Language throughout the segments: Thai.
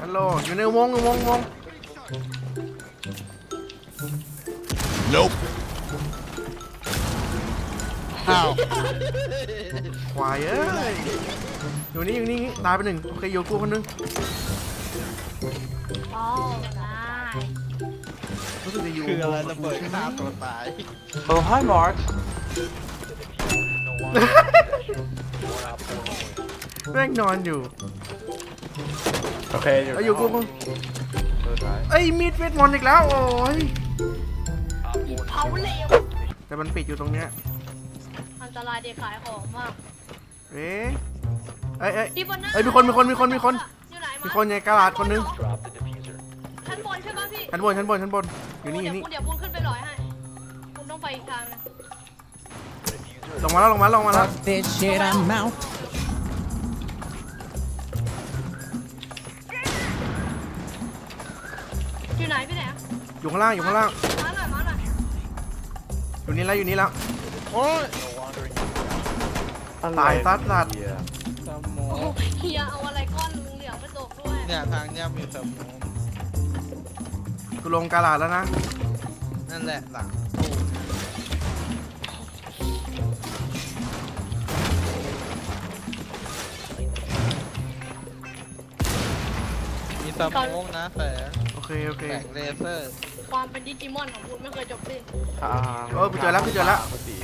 ฮัลโหลอยู่ในวงวงวง Nope. อ้าวควายเอ้ยอยู่นี่อยู่นี่ตายไปหนึ่งโอเคอยู่กูคนนึงโอ้ได้รู้สึกจะอยู่คืออะไรระเบิดฆ่าตัวตาย Oh, hi, Mark. แม่งนอนอยู่ Okay, เอาอยู่กูกูตัวท้ายเอ้ยมีดเวทมนต์อีกแล้วโอ้ยเผาเหลวแต่มันปิดอยู่ตรงเนี้ยอันตรายเด็กขายของมากเอ๊ะเอ้ยเอ้ยพี่บนหน้าเอ้ยมีคนมีคนมีคนมีคนอยู่ไหนมีคนในกระดาษคนนึงชั้นบนใช่ปะพี่ชั้นบนชั้นบนชั้นบนอยู่นี่อยู่นี่เดี๋ยวคุณขึ้นไปร้อยให้คุณต้องไปอีกทางนึง ลงมาแล้วลงมาลงมาแล้ว Fuck this shit, I'm out. อยู่ไหนพี่ไหนอยู่ข้างล่างอยู่ข้างล่างมาหน่อยมาหน่อยอยู่นี่แล้วอยู่นี่แล้วโอ้ยตายซัดสัตว์เหี้ยสมอโอ้งเฮียเอาอะไรก้อนเหลืองๆมาตกด้วยเนี่ยทางเนี้ยมีสมองกูลงกระดาษแล้วนะนั่นแหละหลังตู้ สมองนะแสงโอเคโอเคแสงเลเซอร์ความเป็นดิจิมอนของคุณไม่เคยจบสิ้นทางเออกูเจอแล้วกูเจอแล้วคุณตี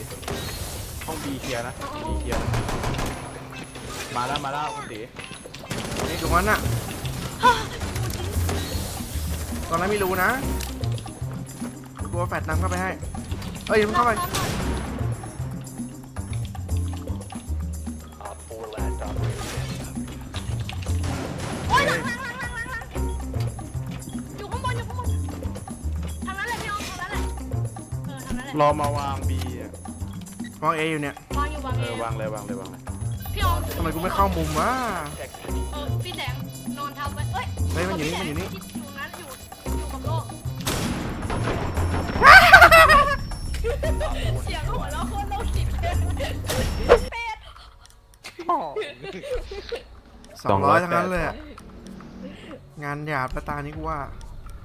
ห้องบีเคลียร์นะบีเคลียร์นะมาแล้วมาแล้วคุณตีอยู่งั้นน่ะตอนนั้นไม่รู้นะกลัวแฟดนำเข้าไปให้ เอ้ยมึงเข้าไป รอมาวางบีอะมองเออยู่เนี่ย วางอยู่วางเอเอองวางเลยวางเลยวางเลยพี่น้องทำไมกูไม่เข้ามุมวะ เออพี่แสงนอนทับไว้เอ้ยเฮ้ยมันอยู่นี่มันอยู่นี่อยู่นั้นอยู่อยู่กับโลกเสียงหัวเราะโคตรโลกจิตเลยเป็ดสองร้อยทั้งนั้นเลยอะงานหยาบประตานี้กูว่า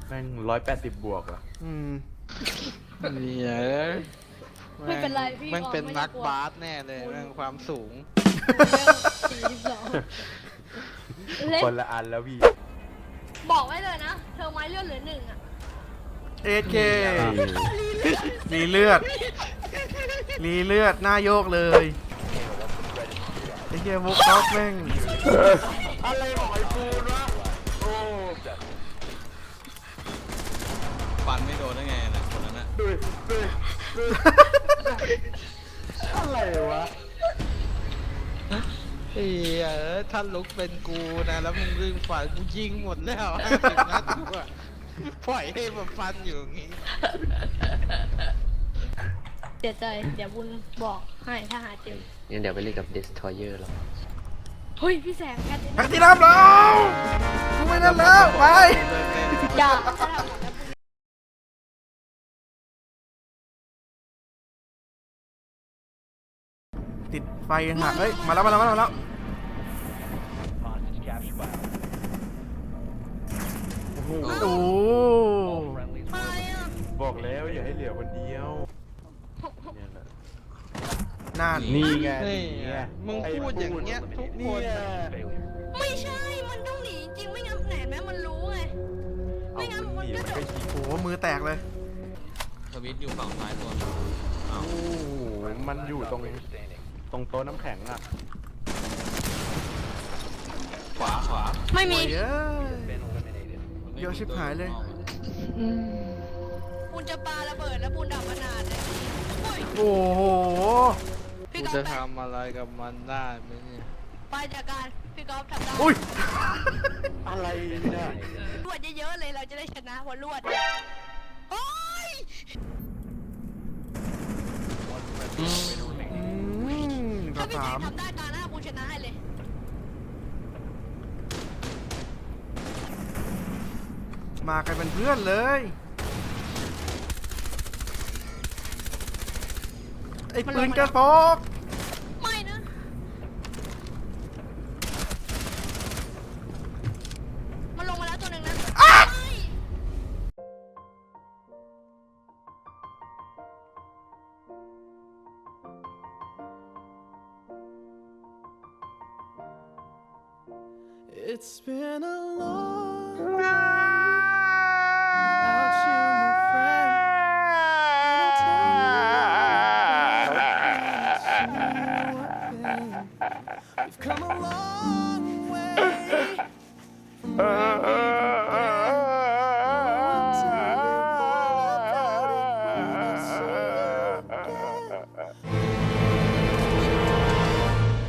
แม่งร้อยแปดสิบบวกอะอืม เนี่ยไม่เป็นไรพี่แมันเป็นออนักไต้องลัวบาสแน่เลยแม่งความสูงสี่สิบสองเล่นคนละอันแล้วพี่บอกไว้เลยนะเธอไม้เลื่อนเหลือหนึ่งอะเอเครีเลือดรีเลือดหน้าโยกเลยไอ้เหี้ยบุกท็อปแม่งอะไรของไอ้ อะไรวะเฮ้ยเออถ้าลุกเป็นกูนะ แล้วมึงลืมฟันกูยิงหมดแล้วห้าสิบนัดกูอะปล่อยให้มันฟันอยู่อย่างงี้เสียใจเดี๋ยวบุญบอกให้ถ้าหาเจองั้นเดี๋ยวไปเล่นกับ Destroyer เราเฮ้ยพี่แสงแค่นี้แพ็กที่รับแล้วกูไม่นั่นแล้วไปอย่าจะทำหมดแล้ว ไฟหักเฮ้ย มาแล้วมาแล้วมาแล้วมาแล้วโอ้โหอะไรอะบอกแล้วอย่าให้เหลือคนเดียวเนี่ยแหละ นั่นนี่ไงนี่นี่ไงไงมึงพูดอย่างเงี้ยทุกคนเนี่ยไม่ใช่ มันต้องหนีจริง ไม่งั้นไหนแม้มันรู้ไงเอาไม่งั้นคนมันหนีก็มันจะก็ยิงโอ้โหมือแตกเลยทวิตอยู่ฝั่งซ้ายตัว โอ้โหมันอยู่ตรง ตรงโต๊ะน้ำแข็งอะขวาขวาไม่มี เยอะเยอะชิบหายเลยบุญจะปาระเบิดแล้วบุญดับมานานเลยโอ้ยโอ้โห พี่กูก๊อฟจะไปทำอะไรกับมันได้ไหมเนี่ยไปจากการพี่ก๊อฟทำได้อุ้ย อะไรเนี่ยรวดเยอะๆเลยเราจะได้ชนะเพราะรวดโอ้ยอืมต่ ถ้าอพี่แสสางมทำได้ตาหน้าบุญชนะให้เลยมากันเป็นเพื่อนเลย ไอ้ปืนกระบอก It's been a long without you, my friend. We've come a long way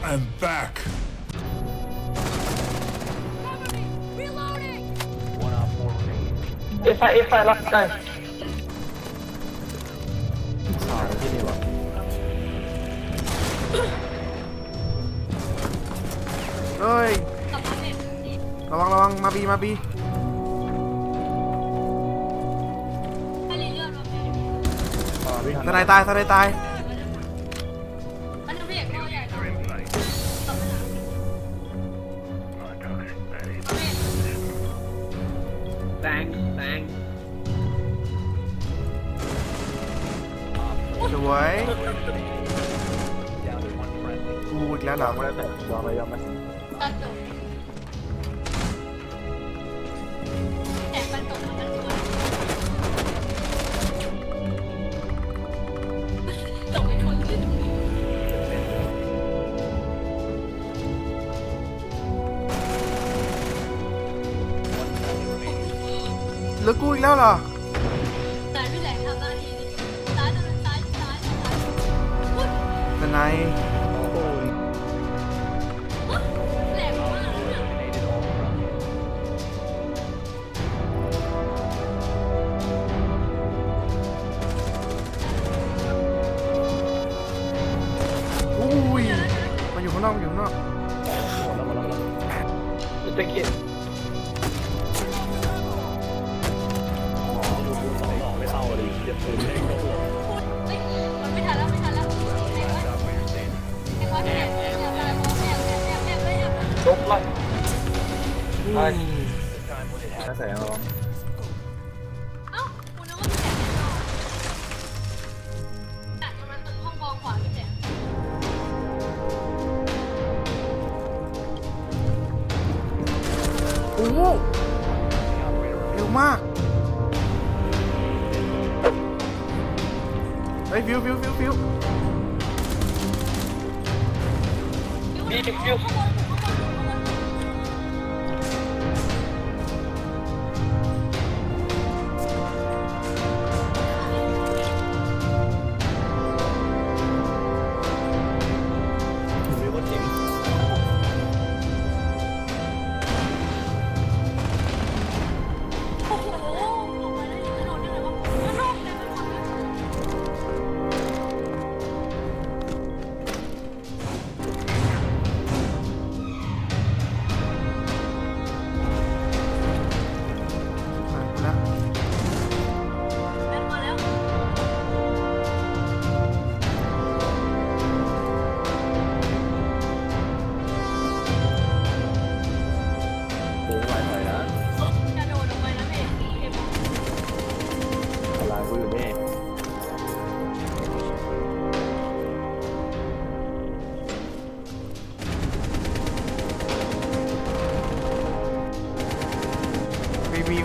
I'm back. เอฟไฟเอฟไฟรับได้สายที่นี่วะเฮ้ย ระวังระวังมาบีมาบีทนายตายทนตาย สวยกูอีกแล้วหรอไม่ได้แต่ยอมไหมยอมไหมตแต่ตอนจบมันก็คืไม่นขึ้นตรงเแล้วกูอีกแล้วเหรอ ยังไง กระแสร้อนเอ้าคุณนึกว่าพี่แหลงไม่เอาอะตรงนั้นตึกห้องกองขวาพี่แหลงโอ้โหเร็วมาก เฮ้ยฟิวฟิวฟิวฟิวบีฟิวข้างบนข้างบน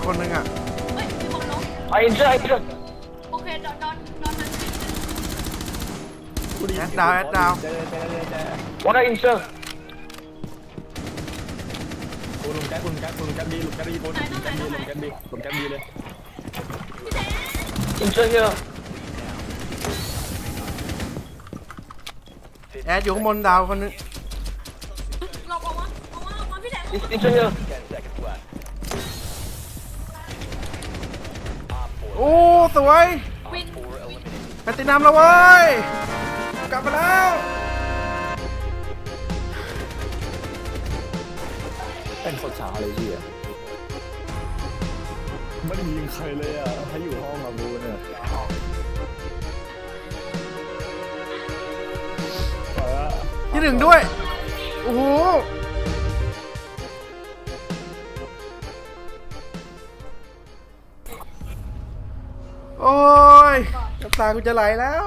คนหนึงอะเฮ้ยมีคนล้มไอ้อินเจอร์ไอ้อินเจอร์โอเคดอนดอนดอนมันขึ้นแอดดาวแอดดาวเจ๊เจ๊เจ๊เจ๊วันไอ้อินเจอร์กูลุมแก๊สกูลุมแก๊สกูลุมแก๊สดีลุมแก๊สดีกูลุมแก๊สดีลุมแก๊สดีลุมแก๊สดีเลยอินเจอร์เฮียแอดอยู่ข้างบนดาวคนนึงหลบออกมาออกมาออกมาพี่แหลมอินเจอร์เฮีย โอ้สวยวินแพตตินัมแล้วเว้ย กลับมาแล้วเป็นคนช้าเลยพี่อะไม่ได้ยิงใครเลยอะถ้าอยู่ห้องกับกูเนี่ยไปละที่หนึ่งด้วย โอ้โห ตากูจะไหลแล้ว